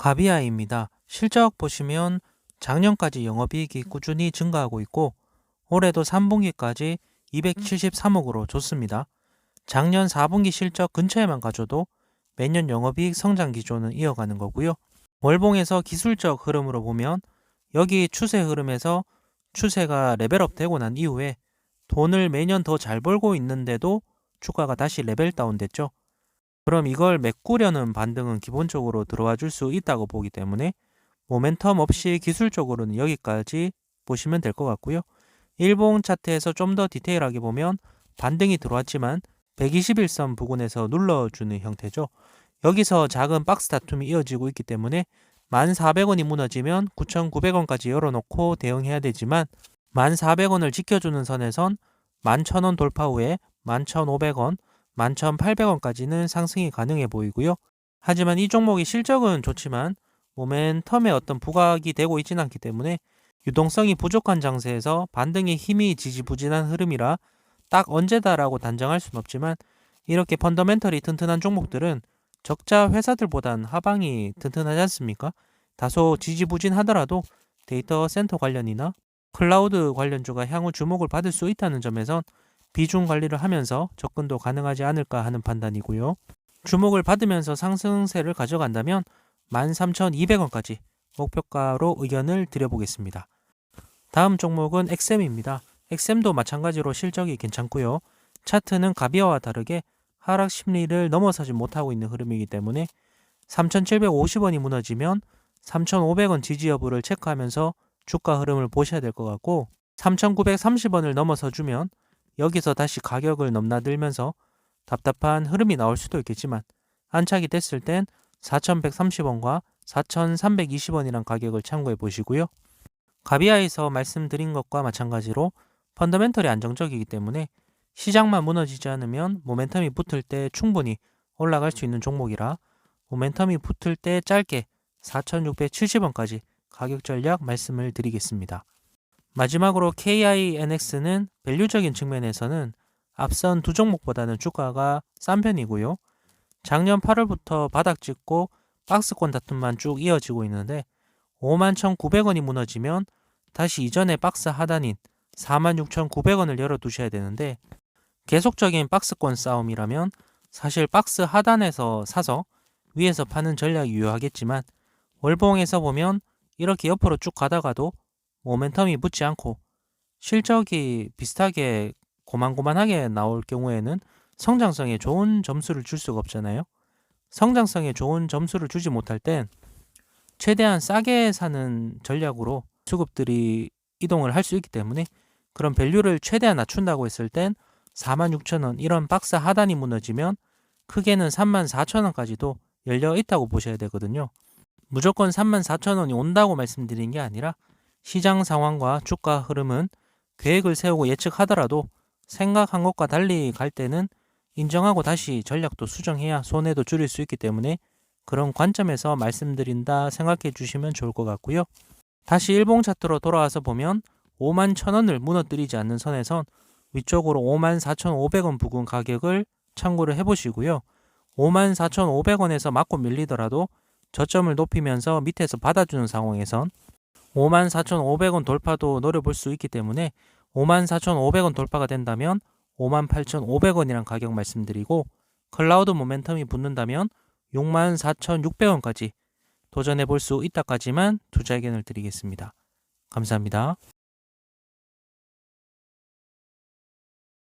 가비아입니다. 실적 보시면 작년까지 영업이익이 꾸준히 증가하고 있고 올해도 3분기까지 273억으로 좋습니다. 작년 4분기 실적 근처에만 가져도 매년 영업이익 성장 기조는 이어가는 거고요. 월봉에서 기술적 흐름으로 보면 여기 추세 흐름에서 추세가 레벨업 되고 난 이후에 돈을 매년 더 잘 벌고 있는데도 주가가 다시 레벨 다운 됐죠. 그럼 이걸 메꾸려는 반등은 기본적으로 들어와 줄 수 있다고 보기 때문에 모멘텀 없이 기술적으로는 여기까지 보시면 될 것 같고요. 일봉 차트에서 좀 더 디테일하게 보면 반등이 들어왔지만 121선 부근에서 눌러주는 형태죠. 여기서 작은 박스 다툼이 이어지고 있기 때문에 1,400원이 무너지면 9,900원까지 열어놓고 대응해야 되지만 1,400원을 지켜주는 선에선 11,000원 돌파 후에 11,500원, 11,800원까지는 상승이 가능해 보이고요. 하지만 이 종목이 실적은 좋지만 모멘텀에 어떤 부각이 되고 있지는 않기 때문에 유동성이 부족한 장세에서 반등의 힘이 지지부진한 흐름이라 딱 언제다라고 단정할 수는 없지만 이렇게 펀더멘털이 튼튼한 종목들은 적자 회사들보단 하방이 튼튼하지 않습니까? 다소 지지부진하더라도 데이터 센터 관련이나 클라우드 관련주가 향후 주목을 받을 수 있다는 점에선 비중 관리를 하면서 접근도 가능하지 않을까 하는 판단이고요. 주목을 받으면서 상승세를 가져간다면 13,200원까지 목표가로 의견을 드려보겠습니다. 다음 종목은 XM입니다. XM도 마찬가지로 실적이 괜찮고요. 차트는 가비아와 다르게 하락 심리를 넘어서지 못하고 있는 흐름이기 때문에 3,750원이 무너지면 3,500원 지지 여부를 체크하면서 주가 흐름을 보셔야 될 것 같고 3,930원을 넘어서 주면 여기서 다시 가격을 넘나들면서 답답한 흐름이 나올 수도 있겠지만 안착이 됐을 땐 4,130원과 4,320원이란 가격을 참고해 보시고요. 가비아에서 말씀드린 것과 마찬가지로 펀더멘털이 안정적이기 때문에 시장만 무너지지 않으면 모멘텀이 붙을 때 충분히 올라갈 수 있는 종목이라 모멘텀이 붙을 때 짧게 4,670원까지 가격 전략 말씀을 드리겠습니다. 마지막으로 KINX는 밸류적인 측면에서는 앞선 두 종목보다는 주가가 싼 편이고요. 작년 8월부터 바닥 찍고 박스권 다툼만 쭉 이어지고 있는데 51,900원이 무너지면 다시 이전의 박스 하단인 46,900원을 열어두셔야 되는데 계속적인 박스권 싸움이라면 사실 박스 하단에서 사서 위에서 파는 전략이 유효하겠지만 월봉에서 보면 이렇게 옆으로 쭉 가다가도 모멘텀이 붙지 않고 실적이 비슷하게 고만고만하게 나올 경우에는 성장성에 좋은 점수를 줄 수가 없잖아요. 성장성에 좋은 점수를 주지 못할 땐 최대한 싸게 사는 전략으로 수급들이 이동을 할 수 있기 때문에 그런 밸류를 최대한 낮춘다고 했을 땐 46,000원 이런 박스 하단이 무너지면 크게는 34,000원까지도 열려 있다고 보셔야 되거든요. 무조건 34,000원이 온다고 말씀드린 게 아니라 시장 상황과 주가 흐름은 계획을 세우고 예측하더라도 생각한 것과 달리 갈 때는 인정하고 다시 전략도 수정해야 손해도 줄일 수 있기 때문에 그런 관점에서 말씀드린다 생각해 주시면 좋을 것 같고요. 다시 일봉 차트로 돌아와서 보면 5만 1천원을 무너뜨리지 않는 선에선 위쪽으로 5만 4,500원 부근 가격을 참고를 해보시고요. 5만 4,500원에서 맞고 밀리더라도 저점을 높이면서 밑에서 받아주는 상황에선 5만 4,500원 돌파도 노려볼 수 있기 때문에 5만 4,500원 돌파가 된다면 5만 8,500원이란 가격 말씀드리고 클라우드 모멘텀이 붙는다면 6만 4,600원까지 도전해 볼 수 있다까지만 투자 의견을 드리겠습니다. 감사합니다.